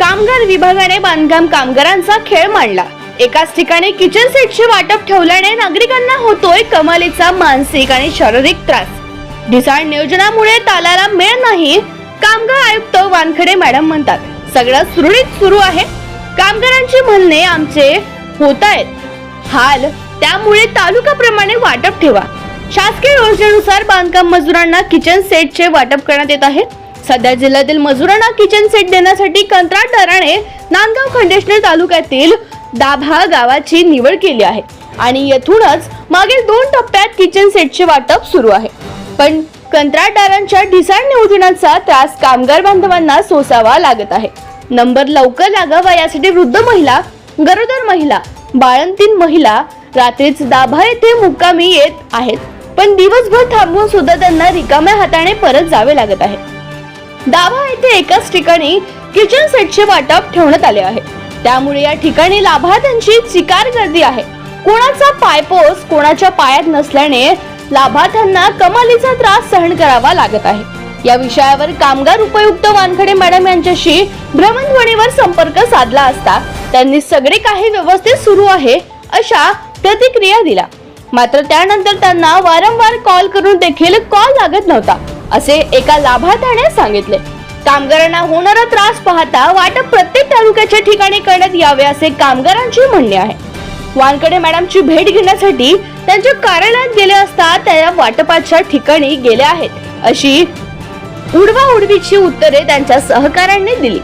कामगार विभागाने बांधकाम कामगारांचा खेळ मांडला. एकाच ठिकाणी किचन सेटचे वाटप ठेवल्याने नागरिकांना होतोय कमालीचा मानसिक आणि शारीरिक त्रास. ढिसाळ नियोजनामुळे तालाला मेळ नाही कामगार आयुक्त वानखडे मॅडम म्हणतात. सगळं सुरळीत सुरू आहे. कामगारांची म्हणणे आमचे होत आहेत. हाल त्यामुळे तालुका प्रमाणे वाटप ठेवा. शासकीय योजनेनुसार बांधकाम मजुरांना किचन सेटचे वाटप करण्यात येत आहे. सध्या जिल्ह्यातील मजुरांना किचन सेट देण्यासाठी कंत्राटदाराने नांदगाव खंडेश्वर तालुक्यातील दाभा गावाची निवड केली आहे. आणि येथूनच मागील दोन टप्प्यात किचन सेटचे वाटप सुरू आहे. पण कंत्राटदारांच्या ढिसाळ नियोजनाचा त्रास कामगार बांधवांना सोसावा लागत आहे. नंबर लवकर लागावा यासाठी वृद्ध महिला गरोदर महिला बाळंतीन महिला रात्रीच दाभा येथे मुक्कामी येत आहेत. पण दिवसभर थांबून सुद्धा त्यांना रिकाम्या हाताने परत जावे लागत आहे. दाभा येथे एकाच ठिकाणी किचन सेटचे वाटप ठेवण्यात आले आहे. त्यामुळे या ठिकाणी लाभार्थ्यांची चिकार गर्दी आहे. कोणाचा पायपोस कोणाच्या पायात नसल्याने लाभार्थ्यांना कमालीचा त्रास सहन करावा लागत आहे. या विषयावर कामगार उपयुक्त वानखडे मॅडम यांच्याशी भ्रमणध्वनीवर संपर्क साधला असता त्यांनी सगळे काही व्यवस्थित सुरू आहे अशा प्रतिक्रिया दिला. मात्र त्यानंतर त्यांना वारंवार कॉल करून देखील कॉल लागत नव्हता असे एका लाभार्थ्याने सांगितले. कामगारांना होणारा त्रास पाहता वाटप प्रत्येक तालुक्याच्या ठिकाणी करण्यात यावे असे कामगारांचे म्हणणे आहे. वानकडे मॅडमची भेट घेण्यासाठी त्यांच्या कार्यालयात गेले असता त्या वाटपाच्या ठिकाणी गेल्या आहेत अशी उडवा उडवीची उत्तरे त्यांच्या सहकाऱ्यांनी दिली.